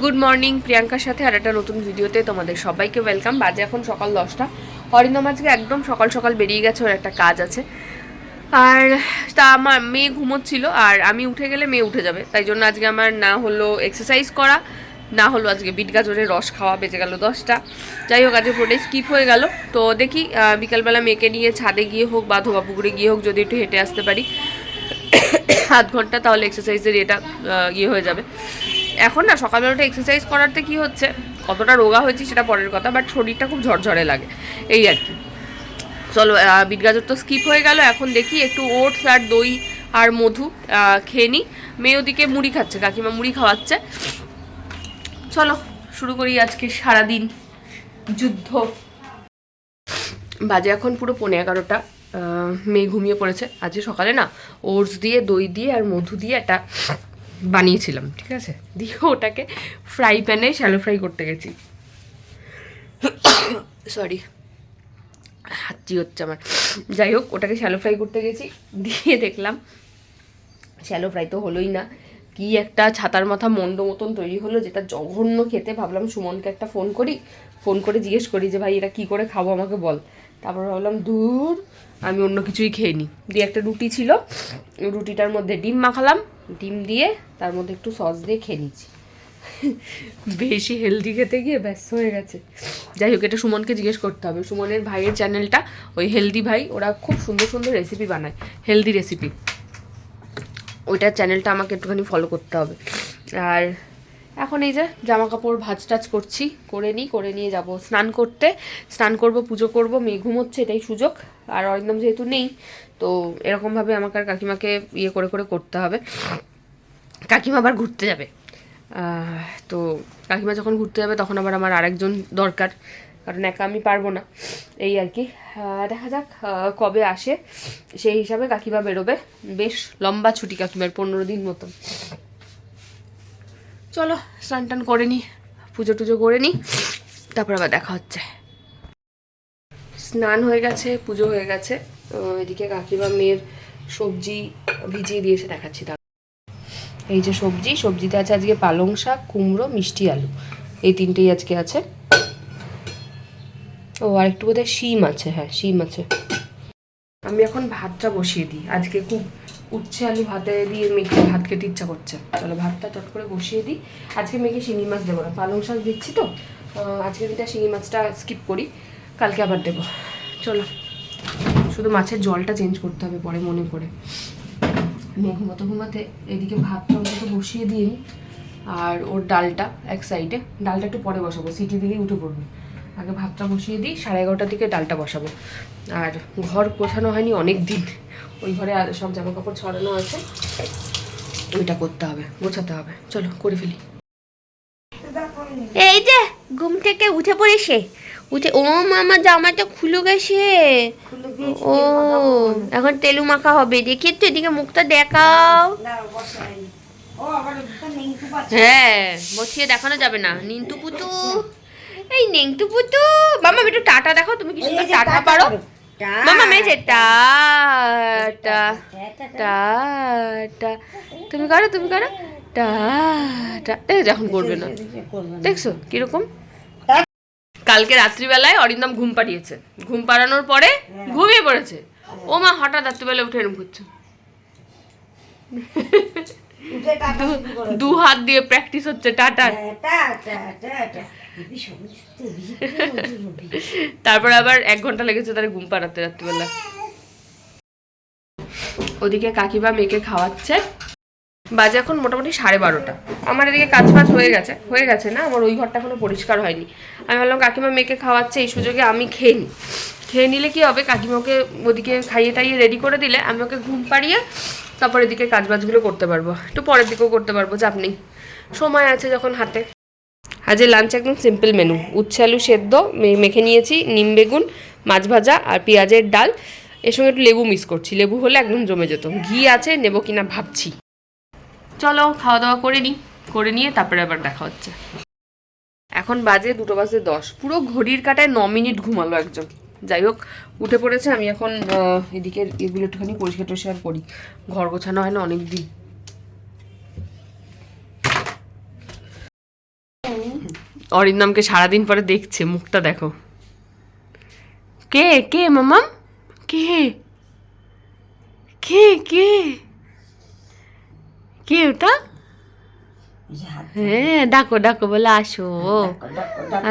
Good morning প্রিয়াঙ্কার সাথে আর একটা নতুন ভিডিওতে তোমাদের সবাইকে ওয়েলকাম বাজে এখন সকাল দশটা। অরিন্দম আজকে একদম সকাল সকাল বেরিয়ে গেছে, ওর একটা কাজ আছে। আর তা আমার মেয়ে ঘুমোচ্ছিল, আর আমি উঠে গেলে মেয়ে উঠে যাবে। তাই জন্য আজকে আমার না হলো এক্সারসাইজ করা, না হলো আজকে বিট গাজরের রস খাওয়া বেঁচে গেল দশটা। যাই হোক আজকে পুরোটাই স্কিপ হয়ে গেল। তো দেখি বিকালবেলা মেয়েকে নিয়ে ছাদে গিয়ে হোক বা ধোবা পুকুরে গিয়ে হোক, যদি একটু হেঁটে আসতে পারি। আধ ঘণ্টা, তাহলে এক্সারসাইজের এটা ইয়ে হয়ে যাবে। এখন না সকালবেলাটা এক্সারসাইজ করাতে কি হচ্ছে? কতটা রোগা হয়েছি সেটা পরের কথা বাট শরীরটা খুব ঝরঝরে লাগে। এই আর কি। চলো বিট গাজর তো স্কিপ হয়ে গেল, এখন দেখি একটু ওটস আর দই আর মধু খেয়ে নিই মেয়ে ওদিকে মুড়ি খাচ্ছে, কাকিমা মুড়ি খাওয়াচ্ছে। চলো, শুরু করি আজকে সারাদিন যুদ্ধ। বাজে এখন পুরো পনেরো এগারোটা মেয়ে ঘুমিয়ে পড়েছে। আজকে সকালে না ওটস দিয়ে, দই দিয়ে আর মধু দিয়ে একটা বানিয়েছিলাম, ঠিক আছে? দিয়ে ওটাকে ফ্রাই প্যানে শ্যালো ফ্রাই করতে গেছি। সরি হাঁচি হচ্ছে আমার। যাই হোক, ওটাকে শ্যালো ফ্রাই করতে গেছি। দিয়ে দেখলাম শ্যালো ফ্রাই তো হলোই না। কি একটা ছাতার মাথা মন্ড মতন তৈরি হলো, যেটা জঘন্য খেতে। ভাবলাম সুমনকে একটা ফোন করি। ফোন করে জিজ্ঞেস করি যে, ভাই, এটা কি করে খাব? আমাকে বল। তারপর ভাবলাম দূর আমি অন্য কিছুই খেয়ে নিই। দিয়ে একটা রুটি ছিল, রুটিটার মধ্যে ডিম মাখালাম, ডিম দিয়ে তার মধ্যে একটু সস দিয়ে খেয়ে নিচ্ছি। বেশি হেলদি খেতে গিয়ে ব্যস্ত হয়ে গেছে। যাই হোক, এটা সুমনকে জিজ্ঞেস করতে হবে। সুমনের ভাইয়ের চ্যানেলটা ওই হেলদি ভাই, ওরা খুব সুন্দর সুন্দর রেসিপি বানায় হেলদি রেসিপি ওইটার চ্যানেলটা আমাকে একটুখানি ফলো করতে হবে। আর এখন এই যে জামা কাপড় ভাজ টাজ করছি, করে নিই, করে নিয়ে যাব স্নান করতে। স্নান করব, পুজো করব, মেয়ে ঘুমোচ্ছে, এটাই সুযোগ। আর অরিন্দম যেহেতু নেই, তো এরকমভাবে আমাকে আর কাকিমাকে ইয়ে করে করে করতে হবে। কাকিমা আবার ঘুরতে যাবে। তো কাকিমা যখন ঘুরতে যাবে, তখন আবার আমার আরেকজন দরকার। কারণ একা আমি পারব না। এই আর কি। দেখা যাক কবে আসে। সেই হিসাবে কাকিমা বেরোবে। বেশ লম্বা ছুটি কাকিমার, পনেরো দিন মতন। চলো, স্নান টান করে নিই পুজো টুজো করে নিই তারপর আবার দেখা হচ্ছে। স্নান হয়ে গেছে, পুজো হয়ে গেছে এদিকে কাকিমা মেয়ের সবজি ভিজিয়ে দিয়েছে, দেখাচ্ছি দাঁড়াও। এই যে সবজি, সবজিতে আছে আজকে পালং শাক, কুমড়ো, মিষ্টি আলু। এই তিনটেই আজকে আছে। ও আর একটু বোধহয় শিম আছে হ্যাঁ শিম আছে। আমি এখন ভাতটা বসিয়ে দিই। আজকে খুব উচ্ছে আলু ভাতে দিয়ে মেখে ভাত খেতে ইচ্ছা করছে। চলো ভাতটা চট করে বসিয়ে দিই। আজকে মেখে শিঙি মাছ দেবো না। পালং শাক দিচ্ছি তো। আজকে দিনটা শিঙি মাছটা স্কিপ করি। কালকে আবার দেবো। চলো। শুধু মাছের জলটা চেঞ্জ করতে হবে পরে মনে করে মেয়ে ঘুমাতে ঘুমাতে এদিকে ভাতটা অন্তত বসিয়ে দিই আর ওর ডালটা এক সাইডে ডালটা একটু পরে বসাবো। সিটি দিলেই উঠে পড়বে। আগে ভাতটা বসিয়ে দিই সাড়ে এগারোটার দিকে ডালটা বসাবো। আর ঘর গোছানো হয়নি অনেক দিন ওই ঘরে আর সব জামা কাপড় ছড়ানো আছে। ওইটা করতে হবে গোছাতে হবে। চলো করে ফেলি। এই যে ঘুম থেকে উঠে পড়েছে। উঠে ও মামা জামাটা খুলে গেছে। ও এখন তেলু মাখা হবে। দেখি তো এদিকে মুখটা দেখাও। হ্যাঁ বসিয়ে দেখানো যাবে না। নিন্তু পুতু। এই নেংটু পুতু মামা একটু টাটা দেখো তুমি কি সুন্দর টাটা পারো। মামা মেয়েছে টাটা টাটা তুমি করো তুমি করো। টাটা দেখো যখন করবে না। দেখছ কীরকম? কালকে রাত্রিবেলায় অরিন্দম ঘুম পাড়িয়েছে। ঘুম পাড়ানোর পরে ঘুমিয়ে পড়েছে। ও মা হঠাৎ রাত্রিবেলা উঠে এরকম করছে। দু- হাত দিয়ে প্র্যাকটিস হচ্ছে টাটার তারপর আবার এক ঘণ্টা লেগেছে তার ঘুম পাড়াতে রাত্রিবেলা। ওদিকে কাকিমা মেয়েকে খাওয়াচ্ছে। বাজে এখন মোটামুটি সাড়ে বারোটা। আমার এদিকে কাজ ফাজ হয়ে গেছে হয়ে গেছে না? আমার ওই ঘরটা এখনও পরিষ্কার হয়নি। আমি ভাবলাম কাকিমা মেয়েকে খাওয়াচ্ছে এই সুযোগে আমি খেয়ে নিই। খেয়ে নিলে কি হবে? কাকিমাকে ওদিকে খাইয়ে টাইয়ে রেডি করে দিলে, আমি ওকে ঘুম পাড়িয়ে তারপর এদিকে কাজ বাজগুলো করতে পারব। একটু পরের দিকেও করতে পারব, চাপ নেই। সময় আছে যখন হাতে। আজকে লাঞ্চ একদম সিম্পল মেনু উচ্ছে আলু সেদ্ধ মেখে নিয়েছি নিম বেগুন, মাছ ভাজা আর পেঁয়াজের ডাল। এর সঙ্গে একটু লেবু মিস করছি। লেবু হলে একদম জমে যেত। ঘি আছে, নেব কিনা ভাবছি। চলো, খাওয়া দাওয়া করে নিই। করে নিয়ে তারপরে আবার দেখা হচ্ছে। এখন বাজে দুটো বাজে দশ। পুরো ঘড়ির কাটায় ন মিনিট ঘুমালো একজন। যাই হোক উঠে পড়েছে আমি এখন এদিকে এগুলো একটুখানি পরিষ্কার টরিষ্কার করি। ঘর গোছানো হয় না অনেক দিন অরিন্দমকে সারাদিন পরে দেখছে মুখটা দেখো। কে কে মামাম কে? কে কে? কে ওটা? হ্যাঁ ডাকো ডাকো বলে আসো।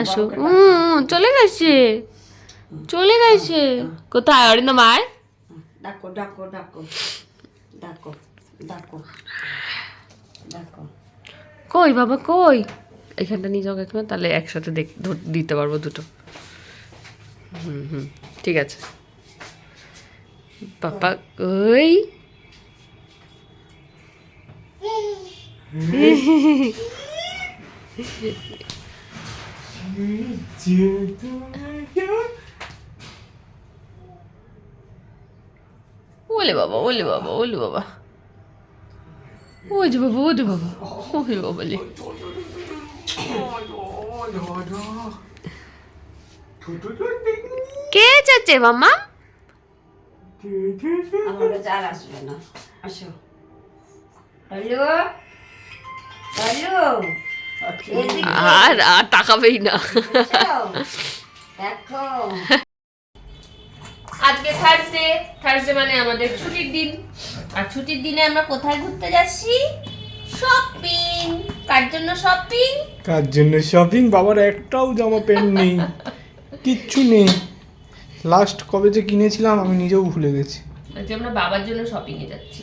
আসো। উম, চলে গেছে। চলে গেছে। কোথায় অরিন্দম আয়। ডাকো ডাকো ডাকো। ডাকো ডাকো। ডাকো। কই বাবা কই? এখানটা নিয়ে যাও কাকিমা তাহলে একসাথে দেখ দিতে পারব দুটো। হুম হুম ঠিক আছে। পাপা কই? ওলে বাবা ওলে বাবা ওলে বাবা। যে বাবা যে বাবা ওই বাবা লে কে যাচ্ছে মামা আমার কাছে আর আর তাকাবেই না। দেখো। আজকে থার্সডে থার্সডে মানে আমাদের ছুটির দিন। আর ছুটির দিনে আমরা কোথায় ঘুরতে যাচ্ছি? শপিং কার জন্য শপিং কার জন্য শপিং বাবার একটাও জামা প্যান্ট নেই কিচ্ছু নেই। লাস্ট কবে যে কিনেছিলাম আমি নিজেও ভুলে গেছি। আজকে আমরা বাবার জন্য শপিং এ যাচ্ছি।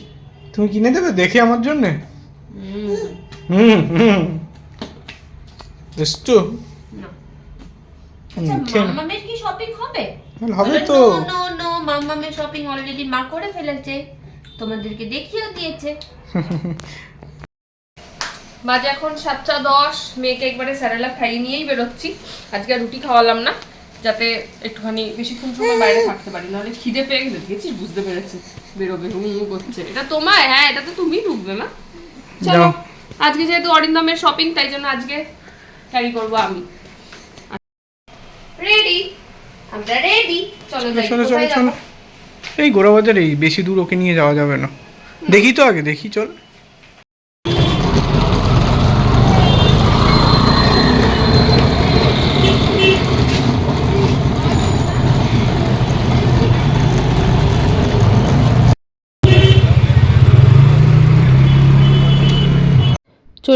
তুমি কিনে দেবে? দেখে আমার জন্যে? হুম। হুম হুম। আচ্ছা কি শপিং হবে? হবে তো। নো শপিং অলরেডি মা করে ফেলেছে। তোমাদেরকে দেখিয়েও দিয়েছে। বাজে এখন সাতটা দশ মেয়েকে একবারে স্যারেলা খাইয়ে নিয়েই বেরোচ্ছি। আজকে রুটি খাওয়ালাম না যাতে একটুখানি বেশিক্ষণ সময় বাইরে থাকতে পারি নাহলে খিদে পেয়ে গেছে দেখেছিস? বুঝতে পেরেছে। বেরোবে হুম হুম করছে। এটা তোমার হ্যাঁ এটা তো তুমি ঢুকবে না। চলো আজকে যেহেতু অরিন্দমের শপিং তাই জন্য আজকে ক্যারি করব আমি রেডি আমরা রেডি চলো যাই চলো চলো চলো এই গোড়া বাজারে বেশি দূর ওকে নিয়ে যাওয়া যাবে না। দেখি তো আগে দেখি চল।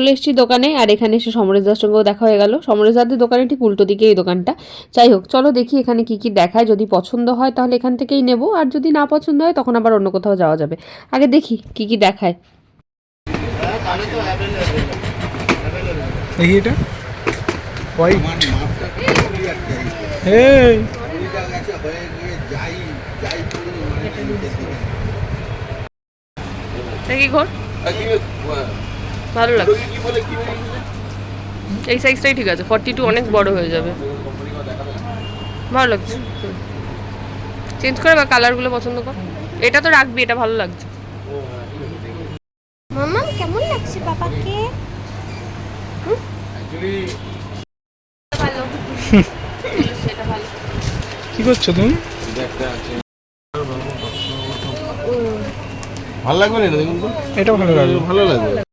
চলে এসেছি দোকানে আর এখানে এসে সমরেশ সমরেশদার সঙ্গেও দেখা হয়ে গেল। সমরেশদাদের দোকানে ঠিক উল্টো দিকে এই দোকানটা। যাই হোক চলো দেখি এখানে কি কি দেখায়। যদি পছন্দ হয় তাহলে এখান থেকেই নেব আর যদি না পছন্দ হয় তখন আবার অন্য কোথাও যাওয়া যাবে। আগে দেখি কি কি দেখায়। দেখি এটা। হোয়াইট এই। দেখি ঘর ভালো লাগছে। এই সাইজটাই ঠিক আছে ফর্টি টু অনেক বড় হয়ে যাবে। ভালো লাগছে। চেঞ্জ করে বা কালারগুলো পছন্দ কর। এটা তো রাখবি এটা ভালো লাগছে। মামা কেমন লাগছে বাবাকে? ভালো কি করছ তুমি? ভালো লাগবে না দেখুন তো এটা ভালো লাগবে। ভালো লাগবে।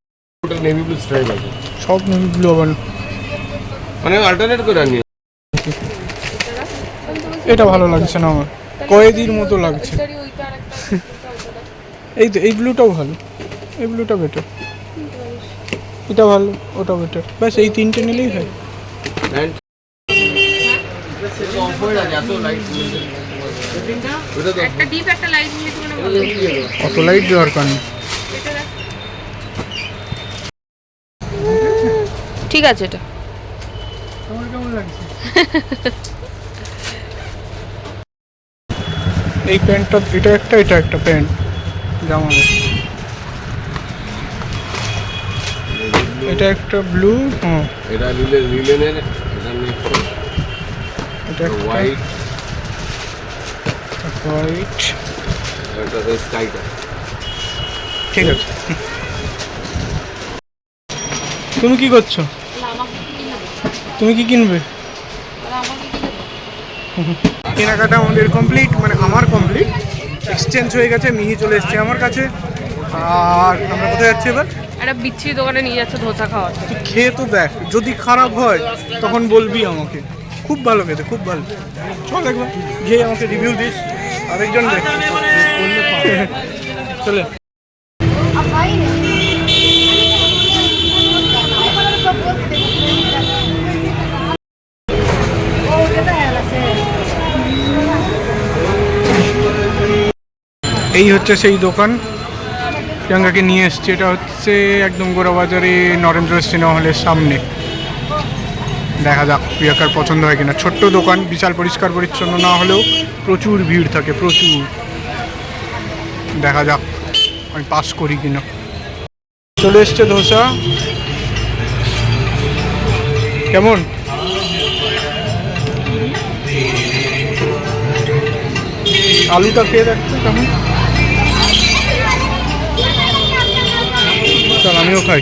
নেভি ব্লু স্ট্রাইপ আছে। সব নেভি ব্লু আবার মানে অল্টারনেট করে আনি এটা ভালো লাগছে না আমার। কয়েদির মতো লাগছে। এই তো এই ব্লুটাও ভালো। এই ব্লুটা বেটার এটা ভালো ওটা বেটার ব্যাস এই তিনটে নিলেই হয়। অত লাইট দরকার নেই। ঠিক আছে এটা। তোমার কেমন লাগছে? এই প্যান্টটা এটা একটা এটা একটা প্যান্ট জামা। এটা একটা ব্লু হ্যাঁ। এটা লিলে লিলেনের এটা এটা হোয়াইট হোয়াইট এটা স্কাইটা ঠিক আছে। তুমি কি করছ? তুমি কি কিনবে? কেনাকাটা আমাদের কমপ্লিট মানে আমার কমপ্লিট এক্সচেঞ্জ হয়ে গেছে মিহি চলে এসছে আমার কাছে। আর আমরা কোথায় যাচ্ছি এবার? একটা বিচ্ছিরি দোকানে নিয়ে যাচ্ছে ধোসা খাওয়াতে তুই খেয়ে তো দেখ যদি খারাপ হয় তখন বলবি আমাকে। খুব ভালো খেতে খুব ভালো। চল একবার গিয়ে আমাকে রিভিউ দিস। আরেকজন দেখ। চলে। এই হচ্ছে সেই দোকান প্রিয়াঙ্কাকে নিয়ে এসছে। এটা হচ্ছে একদম গোড়াবাজারে নরেন্দ্র সিনেমা হলের সামনে। দেখা যাক প্রিয়াঙ্কার পছন্দ হয় কিনা। ছোট্ট দোকান, বিশাল পরিষ্কার পরিচ্ছন্ন, না হলেও প্রচুর ভিড় থাকে, প্রচুর। দেখা যাক আমি পাস করি কিনা। চলে এসছে ধোসা। কেমন? আলুটা খেয়ে দেখতো কেমন? চল আমিও খাই।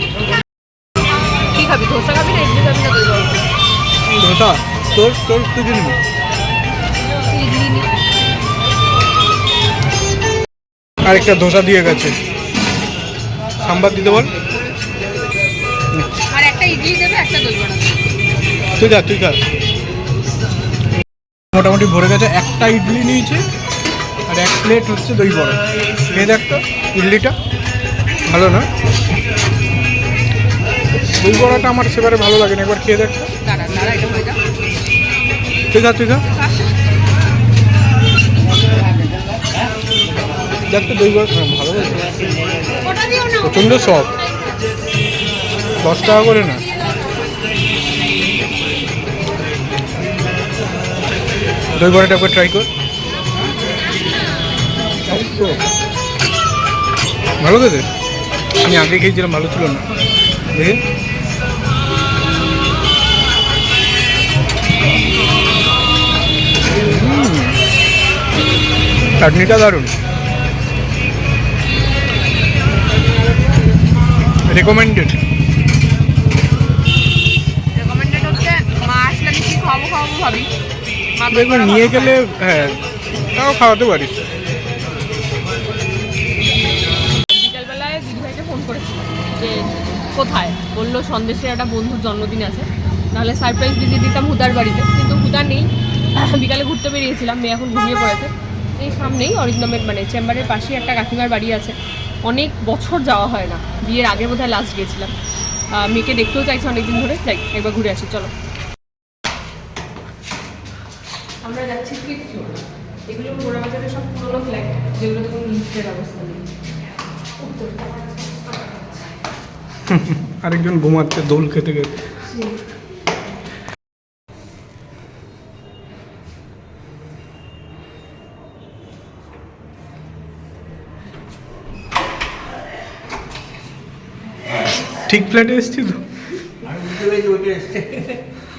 কি খাবি ধোসা খাবি না ইডলি খাবি না দই ধোসা? তোর তোর তুই নিবি ইডলি নি। আরেকটা ধোসা দিয়ে গেছে। সাম্বার দিতে বল। আর একটা ইডলি দেবে একটা দই বড়া তুই খা তুই খা। মোটামুটি ভরে গেছে একটা ইডলি নিয়েছে আর এক প্লেট হচ্ছে দই বড়া। খেয়ে দেখ তো ইডলিটা। ভালো না? দই বড়াটা আমার সেবারে ভালো লাগে না একবার খেয়ে দেখ। হয়ে তুই খা তুই খা। দেখ তো দই বড়া হ্যাঁ, ভালো প্রচণ্ড সব দশ টাকা করে না। দই বড়াটা একবার ট্রাই কর। তো। ভালো খেতে আমি আগে খেয়েছিলাম ভালো ছিল না। দেখে চাটনিটা দারুণ। রেকমেন্ডেড নিয়ে গেলে হ্যাঁ তাও খাওয়াতে পারিস। কোথায়? বলল সন্দেশের একটা বন্ধুর জন্মদিন আছে। নাহলে সারপ্রাইজ ভিজিট দিতাম হুদার বাড়িতে। কিন্তু হুদা নেই। বিকালে ঘুরতে বেরিয়েছিলাম মেয়ে এখন ঘুমিয়ে পড়েছে। এই সামনেই অরিন্দমের মানে চেম্বারের পাশেই একটা কাকিমার বাড়ি আছে। অনেক বছর যাওয়া হয় না। বিয়ের আগে বোধহয় লাস্ট গিয়েছিলাম। মেয়েকে দেখতেও চাইছি অনেকদিন ধরে। যাই একবার ঘুরে আসি চলো। আমরা যাচ্ছি এগুলো সব পুরোনো ফ্ল্যাট কোনো লিফটের ব্যবস্থা নেই আরেকজন ঘুমাচ্ছে দোল খেতে খেতে। ঠিক ফ্ল্যাটে এসছি তো?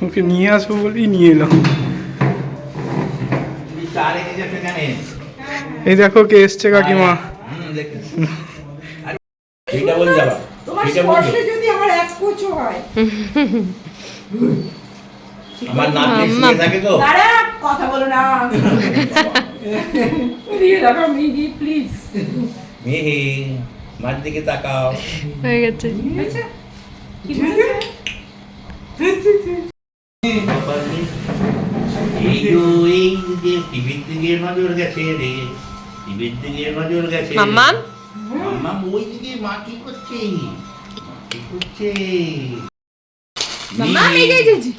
ওকে নিয়ে আসব বলেই নিয়ে এলাম। এই দেখো কে এসছে কাকিমা। যাবা সেইটা বলবে যদি আমার এক কোচও হয়। আমার নাতনি শুয়ে থাকে তো? দাঁড়া কথা বলো না। দিয়ে রাখো মিহি প্লিজ মিহি মার দিকে তাকাও। হয়ে গেছে। মাম্মা ওই দিকে মা কি করছে? মা কি করছে মাম্মা এই যে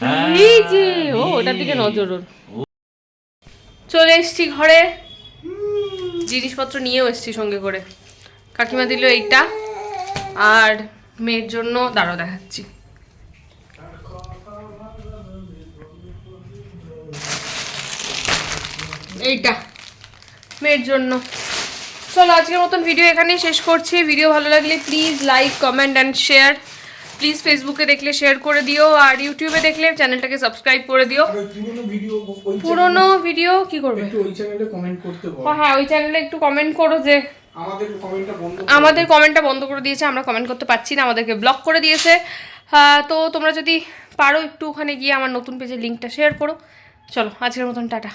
হ্যাঁ, এই যে ও ওটার দিকে নজর ওর। চলে এসছি ঘরে। জিনিসপত্র নিয়েও এসছি সঙ্গে করে। কাকিমা দিল এইটা। আর মেয়ের জন্য দাঁড়াও দেখাচ্ছি। এইটা। মেয়ের জন্য। চলো আজকের মতন ভিডিও এখানেই শেষ করছি। ভিডিও ভালো লাগলে please like comment and share please ফেসবুকে দেখলে শেয়ার করে দিও আর ইউটিউবে দেখলে চ্যানেলটাকে সাবস্ক্রাইব করে দিও। পুরোনো ভিডিও কি করবে? ও হ্যাঁ ওই চ্যানেলে একটু কমেন্ট করো যে আমাদের কমেন্টটা বন্ধ করে। দিয়েছে আমরা কমেন্ট করতে পারছি না আমাদেরকে ব্লক করে দিয়েছে। আহ, তো তোমরা যদি পারো একটু ওখানে গিয়ে আমার নতুন পেজের লিঙ্কটা শেয়ার করো। চলো আজকের মতন টাটা।